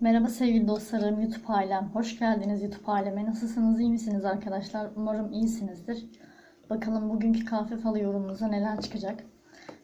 Merhaba sevgili dostlarım, YouTube ailem. Hoş geldiniz YouTube aileme. Nasılsınız, iyi misiniz arkadaşlar? Umarım iyisinizdir. Bakalım bugünkü kahve falı yorumumuza neler çıkacak.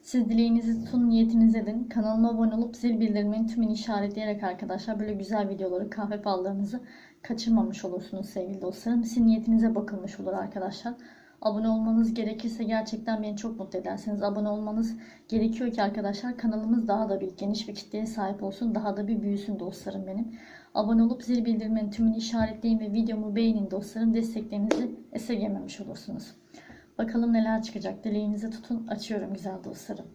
Siz dileğinizi tutun, niyetinizi edin. Kanalıma abone olup zil bildiriminin tümünü işaretleyerek arkadaşlar böyle güzel videoları, kahve fallarınızı kaçırmamış olursunuz sevgili dostlarım. Sizin niyetinize bakılmış olur arkadaşlar. Abone olmanız gerekirse gerçekten beni çok mutlu edersiniz. Abone olmanız gerekiyor ki arkadaşlar kanalımız daha da bir geniş bir kitleye sahip olsun. Daha da bir büyüsün dostlarım benim. Abone olup zil bildiriminin tümünü işaretleyin ve videomu beğenin dostlarım. Desteklerinizi esirgememiş olursunuz. Bakalım neler çıkacak. Dileğinizi tutun. Açıyorum güzel dostlarım.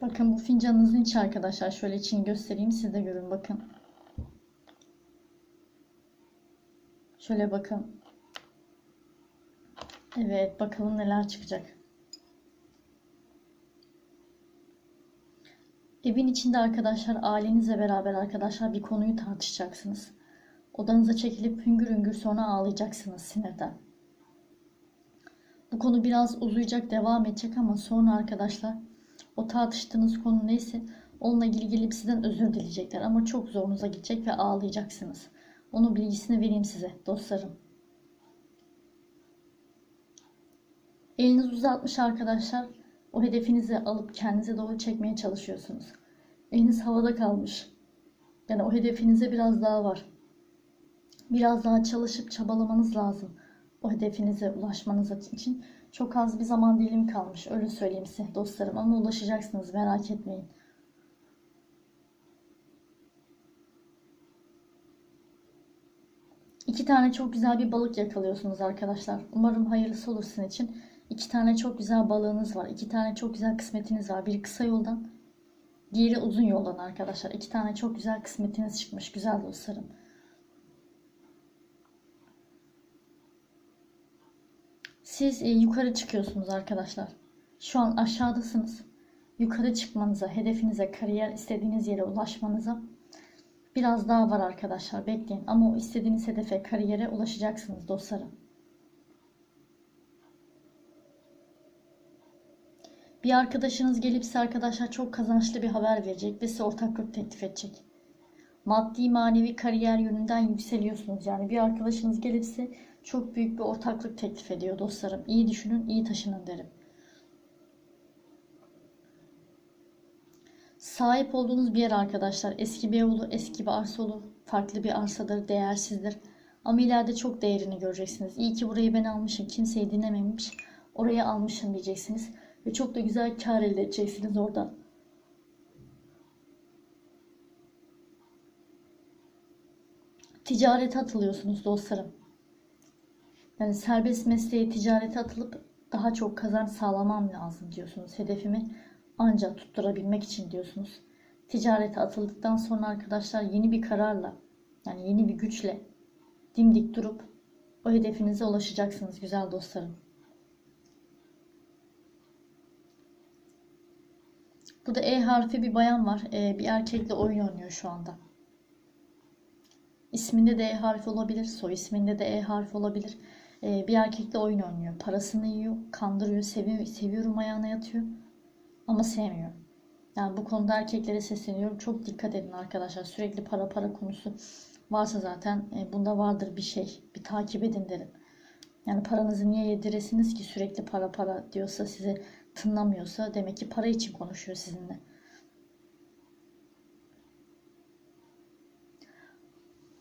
Bakın bu fincanınızın içi arkadaşlar. Şöyle içini göstereyim. Siz de görün bakın. Şöyle bakın. Evet bakalım neler çıkacak. Evin içinde arkadaşlar ailenizle beraber arkadaşlar bir konuyu tartışacaksınız. Odanıza çekilip hüngür hüngür sonra ağlayacaksınız sinirden. Bu konu biraz uzayacak devam edecek ama sonra arkadaşlar o tartıştığınız konu neyse onunla ilgili gelip sizden özür dileyecekler ama çok zorunuza gidecek ve ağlayacaksınız. Onun bilgisini vereyim size dostlarım. Eliniz uzatmış arkadaşlar. O hedefinizi alıp kendinize doğru çekmeye çalışıyorsunuz. Eliniz havada kalmış. Yani o hedefinize biraz daha var. Biraz daha çalışıp çabalamanız lazım. O hedefinize ulaşmanız için çok az bir zaman dilim kalmış. Öyle söyleyeyim size dostlarım ama ulaşacaksınız merak etmeyin. İki tane çok güzel bir balık yakalıyorsunuz arkadaşlar. Umarım hayırlısı olur sizin için. İki tane çok güzel balığınız var. İki tane çok güzel kısmetiniz var. Biri kısa yoldan, diğeri uzun yoldan arkadaşlar. İki tane çok güzel kısmetiniz çıkmış. Güzel dostlarım. Siz e, yukarı çıkıyorsunuz arkadaşlar. Şu an aşağıdasınız. Yukarı çıkmanıza, hedefinize, kariyer istediğiniz yere ulaşmanıza Biraz daha var arkadaşlar bekleyin ama o istediğiniz hedefe kariyere ulaşacaksınız dostlarım. Bir arkadaşınız gelip size arkadaşlar çok kazançlı bir haber verecek ve size ortaklık teklif edecek. Maddi manevi kariyer yönünden yükseliyorsunuz. Yani bir arkadaşınız gelip size çok büyük bir ortaklık teklif ediyor dostlarım. İyi düşünün, iyi taşının derim. Sahip olduğunuz bir yer arkadaşlar eski bir ev olur, eski bir arsa olur. Farklı bir arsadır, değersizdir. Ama ileride çok değerini göreceksiniz. İyi ki burayı ben almışım, kimseyi dinlememiş. Oraya almışım diyeceksiniz. Ve çok da güzel kar elde edeceksiniz orada. Ticarete atılıyorsunuz dostlarım. Yani serbest mesleğe ticarete atılıp daha çok kazanç sağlamam lazım diyorsunuz. Hedefimi ancak tutturabilmek için diyorsunuz. Ticarete atıldıktan sonra arkadaşlar yeni bir kararla yani yeni bir güçle dimdik durup o hedefinize ulaşacaksınız güzel dostlarım. Burada E harfi bir bayan var. E, bir erkekle oyun oynuyor şu anda. İsminde de E harfi olabilir. Soy isminde de E harfi olabilir. E, bir erkekle oyun oynuyor. Parasını yiyor, kandırıyor, seviyor, seviyorum ayağına yatıyor. Ama sevmiyor. Yani bu konuda erkeklere sesleniyorum. Çok dikkat edin arkadaşlar. Sürekli para para konusu varsa zaten e, bunda vardır bir şey. Bir takip edin derim. Yani paranızı niye yediresiniz ki sürekli para para diyorsa size tınlamıyorsa demek ki para için konuşuyor sizinle.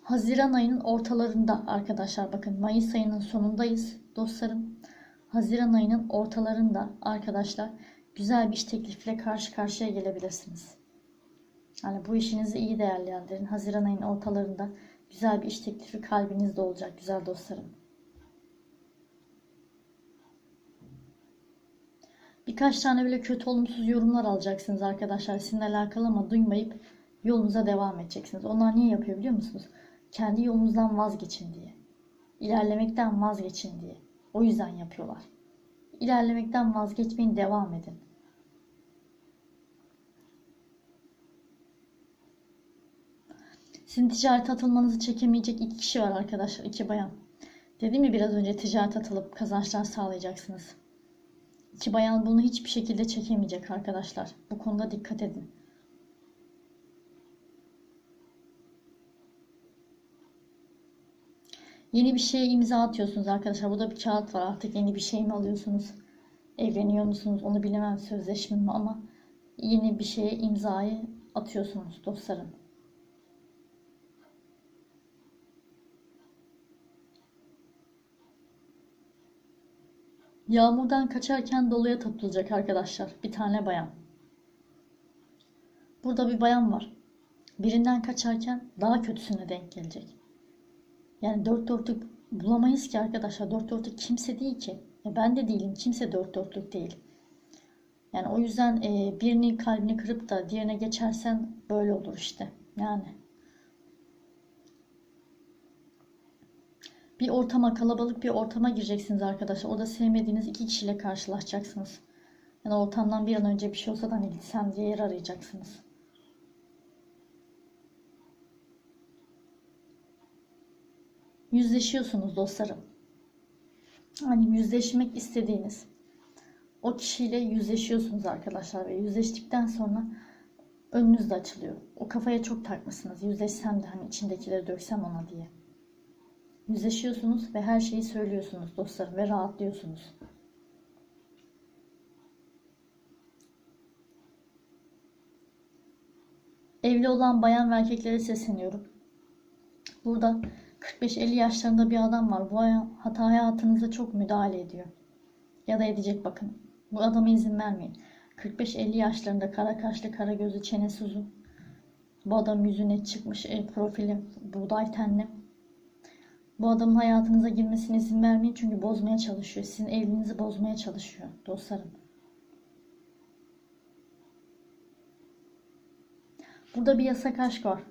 Haziran ayının ortalarında arkadaşlar bakın Mayıs ayının sonundayız dostlarım. Haziran ayının ortalarında arkadaşlar güzel bir iş teklifiyle karşı karşıya gelebilirsiniz. Yani bu işinizi iyi değerlendirin. Haziran ayının ortalarında güzel bir iş teklifi kalbinizde olacak güzel dostlarım. Birkaç tane böyle kötü olumsuz yorumlar alacaksınız arkadaşlar sizinle alakalı ama duymayıp yolunuza devam edeceksiniz. Onlar niye yapıyor biliyor musunuz? Kendi yolunuzdan vazgeçin diye. İlerlemekten vazgeçin diye. O yüzden yapıyorlar. İlerlemekten vazgeçmeyin, devam edin. Sizin ticarete atılmanızı çekemeyecek iki kişi var arkadaşlar. iki bayan. Dedim ya biraz önce ticaret atılıp kazançlar sağlayacaksınız. İki bayan bunu hiçbir şekilde çekemeyecek arkadaşlar. Bu konuda dikkat edin. Yeni bir şeye imza atıyorsunuz arkadaşlar. Bu da bir kağıt var. Artık yeni bir şey mi alıyorsunuz? Evleniyor musunuz? Onu bilemem sözleşme mi ama yeni bir şeye imzayı atıyorsunuz dostlarım. Yağmurdan kaçarken doluya tutulacak arkadaşlar. Bir tane bayan. Burada bir bayan var. Birinden kaçarken daha kötüsüne denk gelecek. Yani dört dörtlük bulamayız ki arkadaşlar. Dört dörtlük kimse değil ki. Ya ben de değilim. Kimse dört dörtlük değil. Yani o yüzden e, birinin kalbini kırıp da diğerine geçersen böyle olur işte. Yani. Bir ortama, kalabalık bir ortama gireceksiniz arkadaşlar. O da sevmediğiniz iki kişiyle karşılaşacaksınız. Yani ortamdan bir an önce bir şey olsa da hani gitsem diye yer arayacaksınız. Yüzleşiyorsunuz dostlarım. Hani yüzleşmek istediğiniz o kişiyle yüzleşiyorsunuz arkadaşlar ve yüzleştikten sonra önünüz de açılıyor. O kafaya çok takmışsınız. Yüzleşsem de hani içindekileri döksem ona diye. Yüzleşiyorsunuz ve her şeyi söylüyorsunuz dostlarım ve rahatlıyorsunuz. Evli olan bayan ve erkeklere sesleniyorum. Burada 45-50 yaşlarında bir adam var. Bu hata hayatınıza çok müdahale ediyor. Ya da edecek bakın. Bu adama izin vermeyin. 45-50 yaşlarında kara kaşlı, kara gözlü, çenesi uzun. Bu adam yüzüne çıkmış, e, profili buğday tenli. Bu adamın hayatınıza girmesine izin vermeyin çünkü bozmaya çalışıyor. Sizin evliliğinizi bozmaya çalışıyor dostlarım. Burada bir yasak aşk var.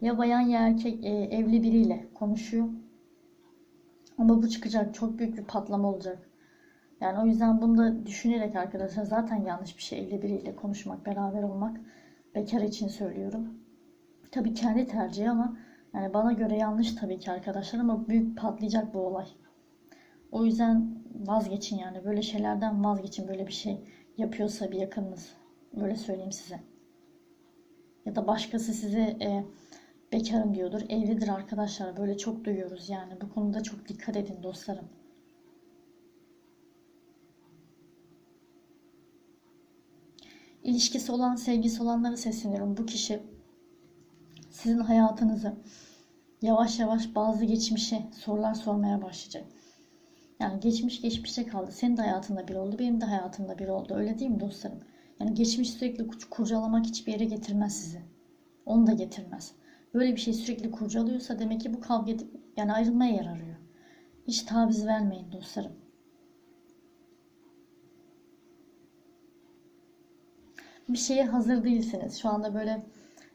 Ya bayan ya erkek e, evli biriyle konuşuyor. Ama bu çıkacak. Çok büyük bir patlama olacak. Yani o yüzden bunu da düşünerek arkadaşlar zaten yanlış bir şey evli biriyle konuşmak, beraber olmak. Bekar için söylüyorum. Tabii kendi tercihi ama yani bana göre yanlış tabii ki arkadaşlar ama büyük patlayacak bu olay. O yüzden vazgeçin yani böyle şeylerden vazgeçin böyle bir şey yapıyorsa bir yakınınız. Böyle söyleyeyim size. Ya da başkası size e, bekarım diyordur. Evlidir arkadaşlar. Böyle çok duyuyoruz yani. Bu konuda çok dikkat edin dostlarım. İlişkisi olan, sevgisi olanlara sesleniyorum. Bu kişi sizin hayatınızı yavaş yavaş bazı geçmişe sorular sormaya başlayacak. Yani geçmiş geçmişte kaldı. Senin de hayatında bir oldu, benim de hayatımda bir oldu. Öyle değil mi dostlarım? Yani geçmiş sürekli kurcalamak hiçbir yere getirmez sizi. Onu da getirmez. Böyle bir şey sürekli kurcalıyorsa demek ki bu kavga edip yani ayrılmaya yer arıyor. Hiç taviz vermeyin dostlarım. Bir şeye hazır değilsiniz. Şu anda böyle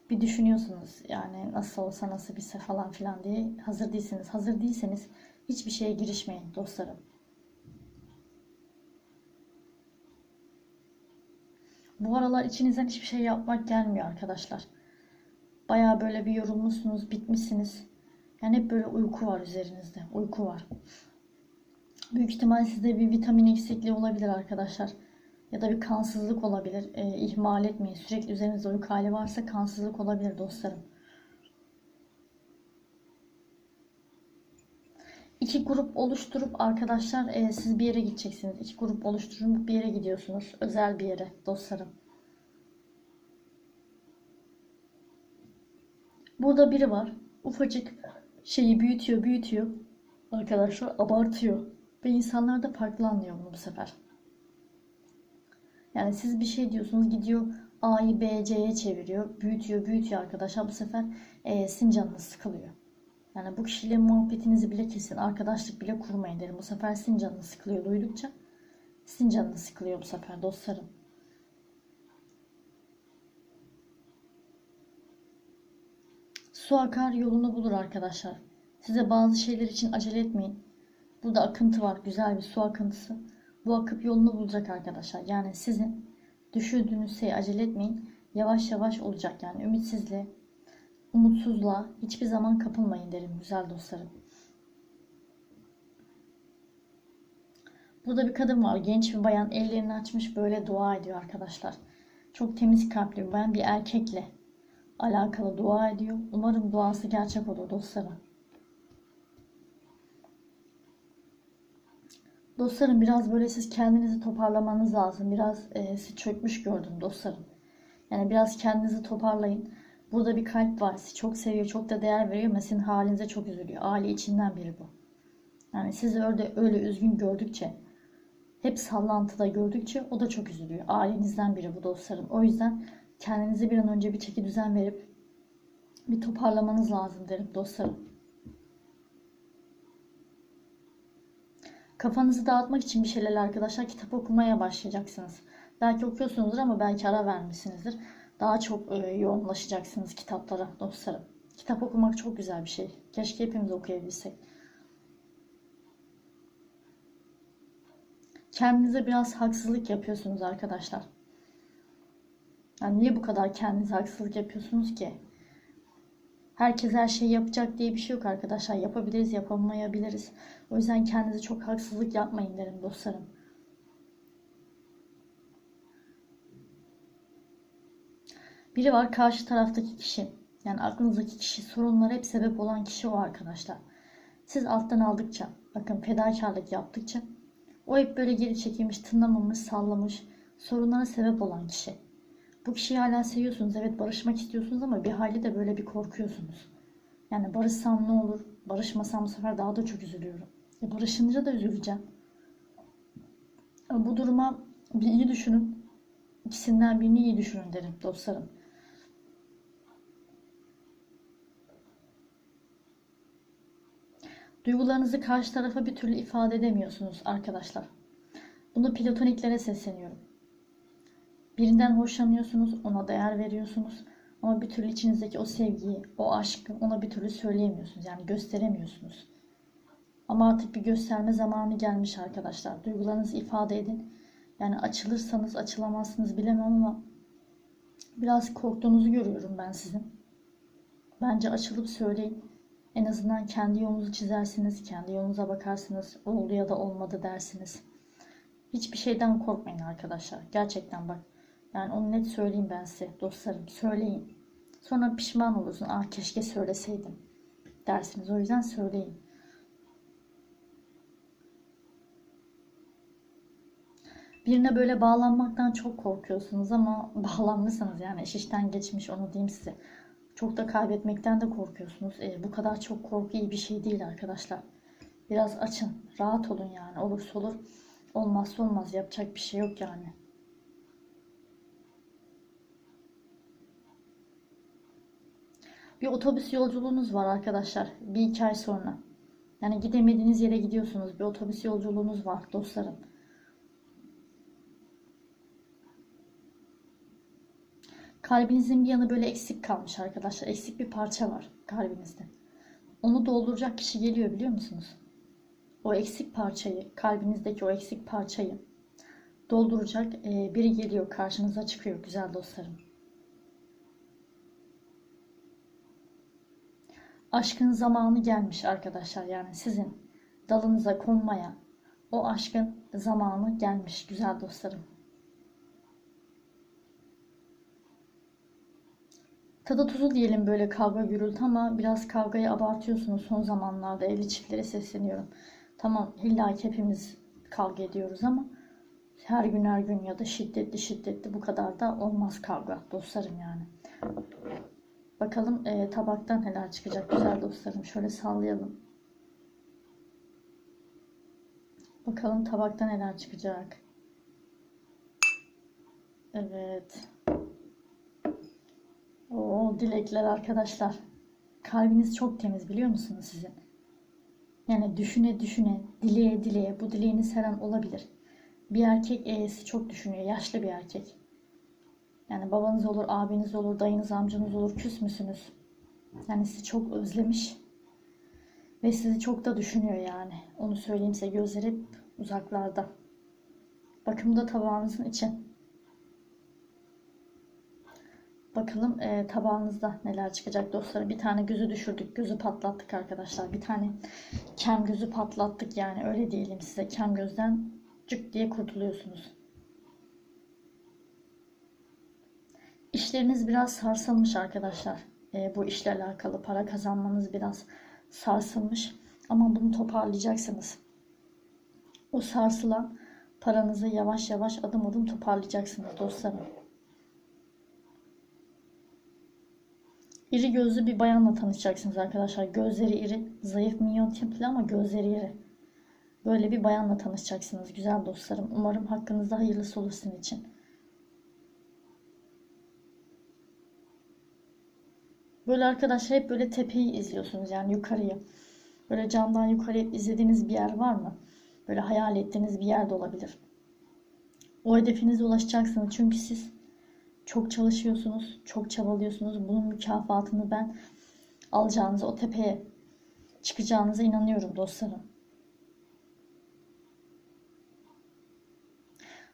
bir düşünüyorsunuz. Yani nasıl olsa nasıl bilse falan filan diye hazır değilsiniz. Hazır değilseniz hiçbir şeye girişmeyin dostlarım. Bu aralar içinizden hiçbir şey yapmak gelmiyor arkadaşlar. Baya böyle bir yorulmuşsunuz, bitmişsiniz. Yani hep böyle uyku var üzerinizde. Uyku var. Büyük ihtimal sizde bir vitamin eksikliği olabilir arkadaşlar. Ya da bir kansızlık olabilir. E, ihmal etmeyin. Sürekli üzerinizde uyku hali varsa kansızlık olabilir dostlarım. İki grup oluşturup arkadaşlar e, siz bir yere gideceksiniz. İki grup oluşturup bir yere gidiyorsunuz. Özel bir yere dostlarım. Burada biri var. Ufacık şeyi büyütüyor, büyütüyor. Arkadaşlar abartıyor. Ve insanlar da farklı anlıyor bunu bu sefer. Yani siz bir şey diyorsunuz gidiyor A'yı B, C'ye çeviriyor. Büyütüyor, büyütüyor arkadaşlar. Bu sefer e, sizin canınız sıkılıyor. Yani bu kişiyle muhabbetinizi bile kesin. Arkadaşlık bile kurmayın derim. Bu sefer sizin canınız sıkılıyor duydukça. Sizin canınız sıkılıyor bu sefer dostlarım. Su akar yolunu bulur arkadaşlar. Size bazı şeyler için acele etmeyin. Burada akıntı var. Güzel bir su akıntısı. Bu akıp yolunu bulacak arkadaşlar. Yani sizin düşündüğünüz şeyi acele etmeyin. Yavaş yavaş olacak. Yani ümitsizliğe, umutsuzluğa hiçbir zaman kapılmayın derim güzel dostlarım. Burada bir kadın var. Genç bir bayan ellerini açmış böyle dua ediyor arkadaşlar. Çok temiz kalpli bir bayan bir erkekle alakalı dua ediyor. Umarım duası gerçek olur dostlarım. Dostlarım biraz böyle siz kendinizi toparlamanız lazım. Biraz e, sizi çökmüş gördüm dostlarım. Yani biraz kendinizi toparlayın. Burada bir kalp var. Sizi çok seviyor, çok da değer veriyor ama sizin halinize çok üzülüyor. Aile içinden biri bu. Yani sizi öyle, öyle üzgün gördükçe, hep sallantıda gördükçe o da çok üzülüyor. Ailenizden biri bu dostlarım. O yüzden kendinize bir an önce bir çeki düzen verip bir toparlamanız lazım derim dostlarım. Kafanızı dağıtmak için bir şeyler arkadaşlar kitap okumaya başlayacaksınız. Belki okuyorsunuzdur ama belki ara vermişsinizdir. Daha çok e, yoğunlaşacaksınız kitaplara dostlarım. Kitap okumak çok güzel bir şey. Keşke hepimiz okuyabilsek. Kendinize biraz haksızlık yapıyorsunuz arkadaşlar. Yani niye bu kadar kendinize haksızlık yapıyorsunuz ki? Herkes her şeyi yapacak diye bir şey yok arkadaşlar. Yapabiliriz, yapamayabiliriz. O yüzden kendinize çok haksızlık yapmayın derim dostlarım. Biri var karşı taraftaki kişi. Yani aklınızdaki kişi, sorunlara hep sebep olan kişi o arkadaşlar. Siz alttan aldıkça, bakın fedakarlık yaptıkça o hep böyle geri çekilmiş, tınlamamış, sallamış, sorunlara sebep olan kişi. Bu kişiyi hala seviyorsunuz. Evet barışmak istiyorsunuz ama bir hali de böyle bir korkuyorsunuz. Yani barışsam ne olur? Barışmasam bu sefer daha da çok üzülüyorum. E barışınca da üzüleceğim. Bu duruma bir iyi düşünün. İkisinden birini iyi düşünün derim dostlarım. Duygularınızı karşı tarafa bir türlü ifade edemiyorsunuz arkadaşlar. Bunu platoniklere sesleniyorum. Birinden hoşlanıyorsunuz, ona değer veriyorsunuz. Ama bir türlü içinizdeki o sevgiyi, o aşkı ona bir türlü söyleyemiyorsunuz. Yani gösteremiyorsunuz. Ama artık bir gösterme zamanı gelmiş arkadaşlar. Duygularınızı ifade edin. Yani açılırsanız açılamazsınız bilemem ama biraz korktuğunuzu görüyorum ben sizin. Bence açılıp söyleyin. En azından kendi yolunuzu çizersiniz, kendi yolunuza bakarsınız. Oldu ya da olmadı dersiniz. Hiçbir şeyden korkmayın arkadaşlar. Gerçekten bak. Yani onu net söyleyeyim ben size dostlarım. Söyleyin. Sonra pişman olursun. Ah keşke söyleseydim dersiniz. O yüzden söyleyin. Birine böyle bağlanmaktan çok korkuyorsunuz ama bağlanmışsınız yani iş işten geçmiş onu diyeyim size. Çok da kaybetmekten de korkuyorsunuz. E, bu kadar çok korku iyi bir şey değil arkadaşlar. Biraz açın, rahat olun yani. Olursa olur, olmazsa olmaz. Yapacak bir şey yok yani. Bir otobüs yolculuğunuz var arkadaşlar. Bir iki ay sonra. Yani gidemediğiniz yere gidiyorsunuz. Bir otobüs yolculuğunuz var dostlarım. Kalbinizin bir yanı böyle eksik kalmış arkadaşlar. Eksik bir parça var kalbinizde. Onu dolduracak kişi geliyor biliyor musunuz? O eksik parçayı, kalbinizdeki o eksik parçayı dolduracak biri geliyor karşınıza çıkıyor güzel dostlarım. Aşkın zamanı gelmiş arkadaşlar yani sizin dalınıza konmaya o aşkın zamanı gelmiş güzel dostlarım. Tadı tuzu diyelim böyle kavga gürültü ama biraz kavgayı abartıyorsunuz son zamanlarda evli çiftlere sesleniyorum. Tamam illa hepimiz kavga ediyoruz ama her gün her gün ya da şiddetli şiddetli bu kadar da olmaz kavga dostlarım yani. Bakalım e, tabaktan neler çıkacak güzel dostlarım. Şöyle sallayalım. Bakalım tabakta neler çıkacak. Evet. O dilekler arkadaşlar. Kalbiniz çok temiz biliyor musunuz sizin? Yani düşüne düşüne, dileye dileye bu dileğiniz her an olabilir. Bir erkek e'si çok düşünüyor. Yaşlı bir erkek. Yani babanız olur, abiniz olur, dayınız, amcanız olur. Küs müsünüz? Yani sizi çok özlemiş. Ve sizi çok da düşünüyor yani. Onu söyleyeyim size gözleri hep uzaklarda. Bakımda tabağınızın için. Bakalım e, tabağınızda neler çıkacak dostlarım. Bir tane gözü düşürdük. Gözü patlattık arkadaşlar. Bir tane kem gözü patlattık yani. Öyle diyelim size. Kem gözden cık diye kurtuluyorsunuz. İşleriniz biraz sarsılmış arkadaşlar. Ee, bu işle alakalı para kazanmanız biraz sarsılmış. Ama bunu toparlayacaksınız. O sarsılan paranızı yavaş yavaş adım adım toparlayacaksınız dostlarım. İri gözlü bir bayanla tanışacaksınız arkadaşlar. Gözleri iri, zayıf minyon tipli ama gözleri iri. Böyle bir bayanla tanışacaksınız güzel dostlarım. Umarım hakkınızda hayırlısı olur sizin için. Böyle arkadaşlar hep böyle tepeyi izliyorsunuz yani yukarıyı. Böyle camdan yukarı hep izlediğiniz bir yer var mı? Böyle hayal ettiğiniz bir yer de olabilir. O hedefinize ulaşacaksınız çünkü siz çok çalışıyorsunuz, çok çabalıyorsunuz. Bunun mükafatını ben alacağınıza, o tepeye çıkacağınıza inanıyorum dostlarım.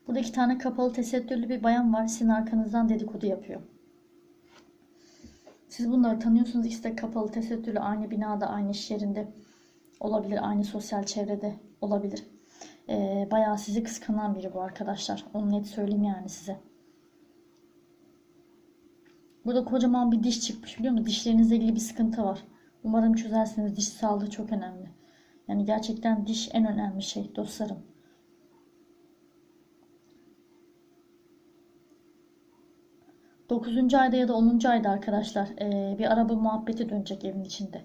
Burada iki tane kapalı tesettürlü bir bayan var. Sizin arkanızdan dedikodu yapıyor. Siz bunları tanıyorsunuz. İşte kapalı tesettürlü aynı binada, aynı iş yerinde olabilir. Aynı sosyal çevrede olabilir. Ee, bayağı sizi kıskanan biri bu arkadaşlar. Onu net söyleyeyim yani size. Burada kocaman bir diş çıkmış biliyor musun? Dişlerinizle ilgili bir sıkıntı var. Umarım çözersiniz. Diş sağlığı çok önemli. Yani gerçekten diş en önemli şey dostlarım. Dokuzuncu ayda ya da onuncu ayda arkadaşlar ee, bir araba muhabbeti dönecek evin içinde.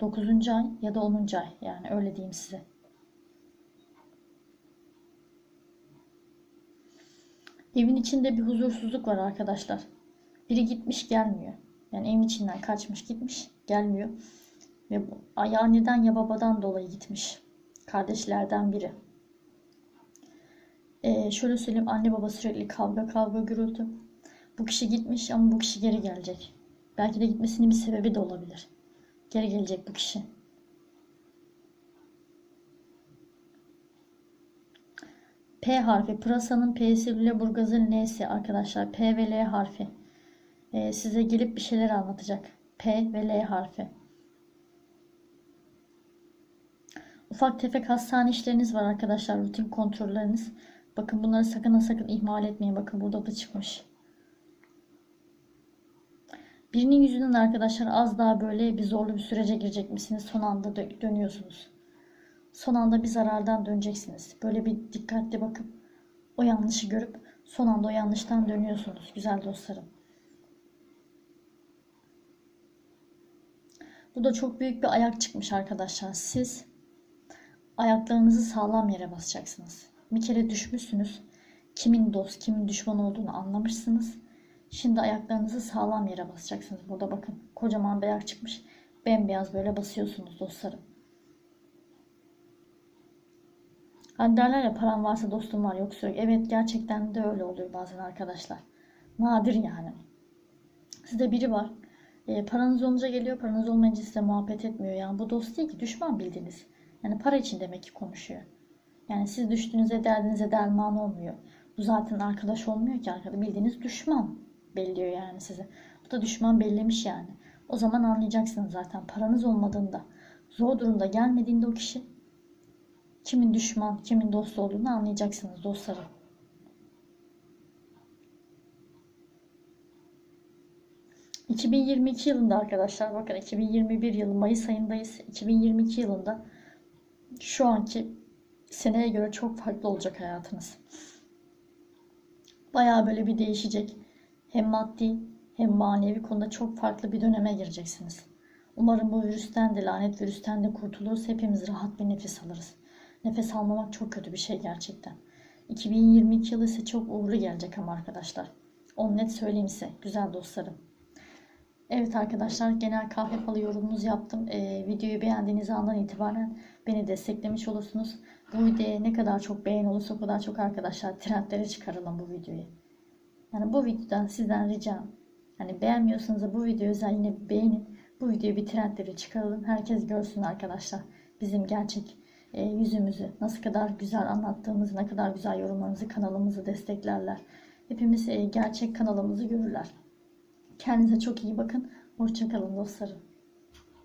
Dokuzuncu ay ya da onuncu ay yani öyle diyeyim size. Evin içinde bir huzursuzluk var arkadaşlar. Biri gitmiş gelmiyor. Yani evin içinden kaçmış gitmiş gelmiyor. Ve ya anneden ya babadan dolayı gitmiş. Kardeşlerden biri. Ee, şöyle söyleyeyim anne baba sürekli kavga kavga gürültü. Bu kişi gitmiş ama bu kişi geri gelecek. Belki de gitmesinin bir sebebi de olabilir. Geri gelecek bu kişi. P harfi. Pırasanın P'si, Lüleburgaz'ın L'si arkadaşlar. P ve L harfi. Ee, size gelip bir şeyler anlatacak. P ve L harfi. Ufak tefek hastane işleriniz var arkadaşlar. Rutin kontrolleriniz. Bakın bunları sakın sakın ihmal etmeyin. Bakın burada da çıkmış. Birinin yüzünden arkadaşlar az daha böyle bir zorlu bir sürece girecek misiniz? Son anda dö- dönüyorsunuz. Son anda bir zarardan döneceksiniz. Böyle bir dikkatli bakıp o yanlışı görüp son anda o yanlıştan dönüyorsunuz güzel dostlarım. Bu da çok büyük bir ayak çıkmış arkadaşlar. Siz ayaklarınızı sağlam yere basacaksınız. Bir kere düşmüşsünüz. Kimin dost, kimin düşman olduğunu anlamışsınız. Şimdi ayaklarınızı sağlam yere basacaksınız. Burada bakın kocaman bir ayak çıkmış. Bembeyaz böyle basıyorsunuz dostlarım. Hani derler ya param varsa dostum var yoksa yok. Evet gerçekten de öyle oluyor bazen arkadaşlar. Nadir yani. Sizde biri var. E, paranız olunca geliyor, paranız olmayınca size muhabbet etmiyor. Yani bu dost değil ki düşman bildiğiniz. Yani para için demek ki konuşuyor. Yani siz düştüğünüzde derdinize derman olmuyor. Bu zaten arkadaş olmuyor ki arkadaş. Bildiğiniz düşman belliyor yani size. Bu da düşman bellemiş yani. O zaman anlayacaksınız zaten paranız olmadığında, zor durumda gelmediğinde o kişi kimin düşman, kimin dost olduğunu anlayacaksınız dostlarım. ...2022 yılında arkadaşlar bakın 2021 yılı Mayıs ayındayız. 2022 yılında şu anki seneye göre çok farklı olacak hayatınız. Bayağı böyle bir değişecek. Hem maddi hem manevi konuda çok farklı bir döneme gireceksiniz. Umarım bu virüsten de lanet virüsten de kurtuluruz. Hepimiz rahat bir nefes alırız. Nefes almamak çok kötü bir şey gerçekten. 2022 yılı ise çok uğurlu gelecek ama arkadaşlar. Onu net söyleyeyim size güzel dostlarım. Evet arkadaşlar genel kahve falı yorumunuzu yaptım. Ee, videoyu beğendiğiniz andan itibaren beni desteklemiş olursunuz. Bu videoya ne kadar çok beğen olursa o kadar çok arkadaşlar trendlere çıkaralım bu videoyu. Yani bu videodan sizden ricam. Hani beğenmiyorsanız da bu videoyu özel yine beğenin. Bu videoyu bir trendlere çıkaralım. Herkes görsün arkadaşlar. Bizim gerçek e, yüzümüzü nasıl kadar güzel anlattığımızı, ne kadar güzel yorumlarımızı, kanalımızı desteklerler. Hepimiz e, gerçek kanalımızı görürler. Kendinize çok iyi bakın. Hoşçakalın dostlarım.